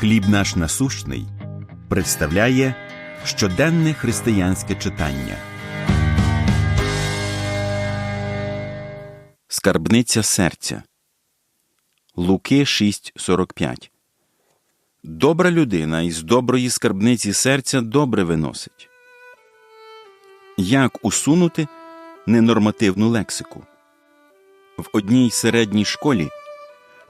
Хліб наш насущний представляє щоденне християнське читання. Скарбниця серця Луки 6.45 Добра людина із доброї скарбниці серця добре виносить. Як усунути ненормативну лексику? В одній середній школі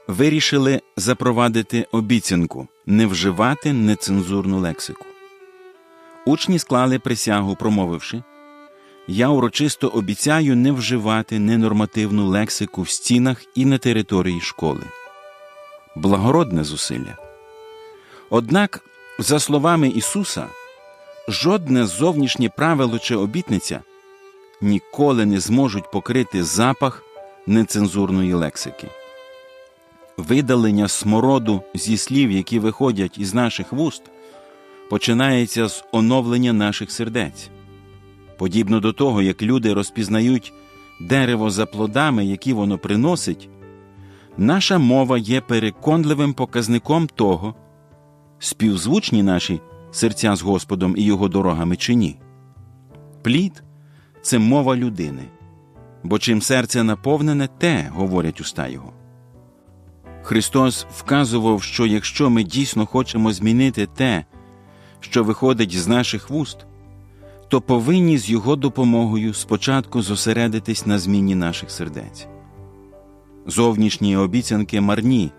вирішили запровадити обіцянку не вживати нецензурну лексику. Учні склали присягу, промовивши Я урочисто обіцяю не вживати ненормативну лексику в стінах і на території школи. Благородне зусилля. Однак, за словами Ісуса, жодне зовнішнє правило чи обітниця ніколи не зможуть покрити запах нецензурної лексики. Видалення смороду зі слів, які виходять із наших вуст, починається з оновлення наших сердець. Подібно до того, як люди розпізнають дерево за плодами, які воно приносить, наша мова є переконливим показником того, співзвучні наші серця з Господом і його дорогами чи ні. Плід це мова людини, бо чим серце наповнене, те говорять уста його. Христос вказував, що якщо ми дійсно хочемо змінити те, що виходить з наших вуст, то повинні з Його допомогою спочатку зосередитись на зміні наших сердець. Зовнішні обіцянки марні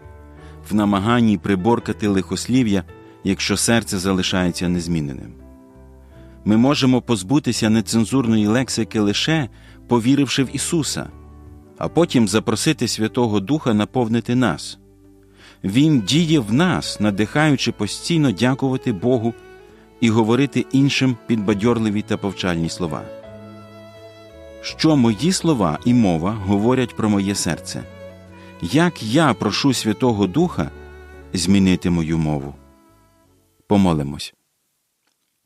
в намаганні приборкати лихослів'я, якщо серце залишається незміненим. Ми можемо позбутися нецензурної лексики лише повіривши в Ісуса, а потім запросити Святого Духа наповнити нас. Він діє в нас, надихаючи постійно дякувати Богу і говорити іншим підбадьорливі та повчальні слова. Що мої слова і мова говорять про моє серце? Як я прошу Святого Духа змінити мою мову? Помолимось.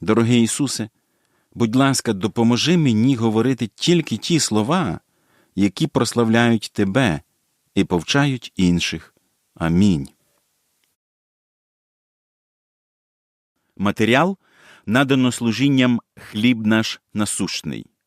Дорогий Ісусе, будь ласка, допоможи мені говорити тільки ті слова, які прославляють Тебе і повчають інших. Амінь. Матеріал надано служінням хліб наш насущний.